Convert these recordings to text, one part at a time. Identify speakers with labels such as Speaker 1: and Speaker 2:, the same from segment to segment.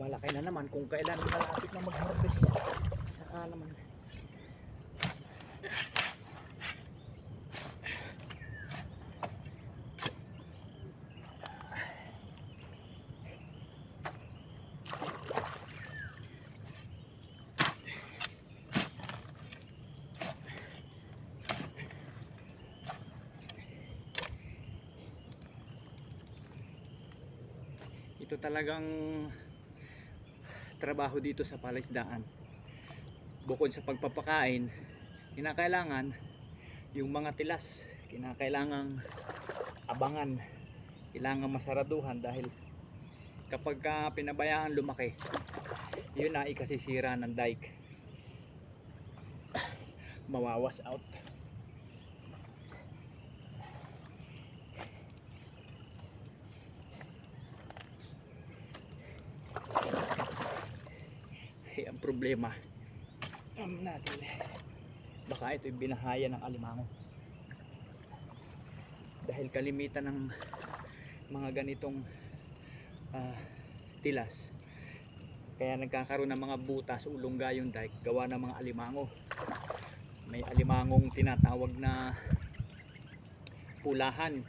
Speaker 1: malaki na naman kung kailan malapit na mag-harvest. Saka naman. Ito talagang trabaho dito sa palaisdaan. Bukod sa pagpapakain, kinakailangan yung mga tilas, kinakailangan abangan, kailangan masaraduhan dahil kapag ka pinabayaan lumaki, yun na ikasisira ng dike. Mawawas out. Eh, ang problema. Um, natin baka ito'y binahaya ng alimango. Dahil kalimitan ng mga ganitong ah, tilas. Kaya nagkakaroon ng mga butas ulongga yung dike gawa ng mga alimango. May alimangong tinatawag na pulahan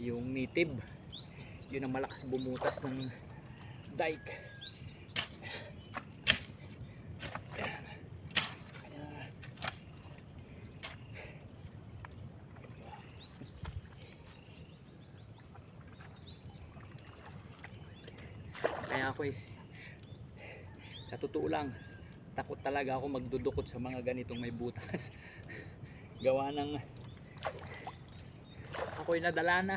Speaker 1: yung native. Yun ang malakas bumutas ng dike Ayan. Kaya, kaya ako eh sa totoo lang takot talaga ako magdudukot sa mga ganitong may butas. Gawa ng ako'y nadala na.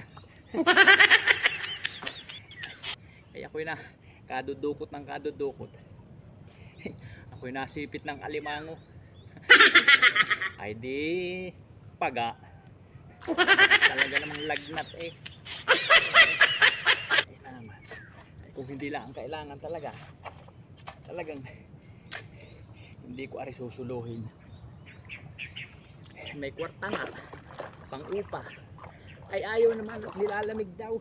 Speaker 1: Ay ako'y na kadudukot ng kadudukot. Ako'y nasipit ng alimango. Ay di paga. Talaga namang lagnat eh kung hindi lang ang kailangan talaga talagang hindi ko ari susuluhin may kwarta nga pang upa. Ay ayaw naman nilalamig daw.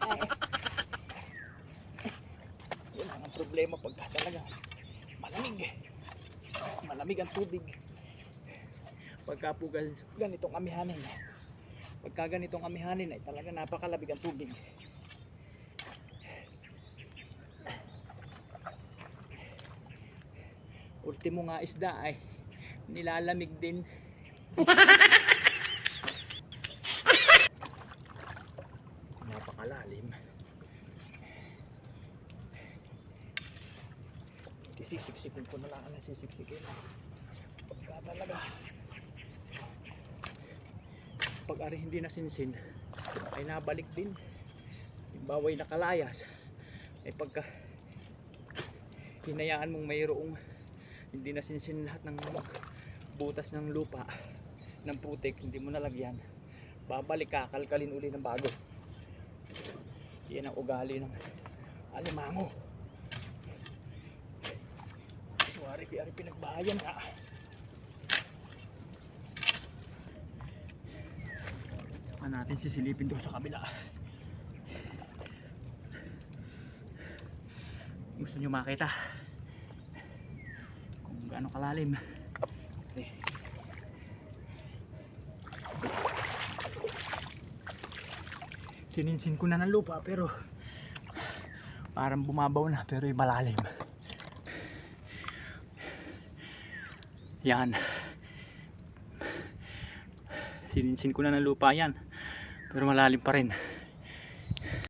Speaker 1: Ay, yun ang problema pagka talaga malamig. Malamig ang tubig. Pagka po gan- ganitong amihanin pagka ganitong amihanin ay talaga napakalabig ang tubig ultimo nga isda ay nilalamig din. Napakalalim. Sisiksikin ko na lang ang sisiksikin pagka talaga pag ari hindi nasinsin ay nabalik din. Yung baway nakalayas ay pagka hinayaan mong mayroong hindi nasinsin lahat ng butas ng lupa ng putik. Hindi mo nalagyan. Babalik kakalkalin uli ng bago. Yan ang ugali ng alimango. Wari kaya pinagbahayan na. Saka natin sisilipin doon sa kabila. Gusto nyo makita gaano kalalim. Sininsin ko na ng lupa pero parang bumabaw na pero malalim. Yan. Sininsin ko na ng lupa yan. Pero malalim pa rin.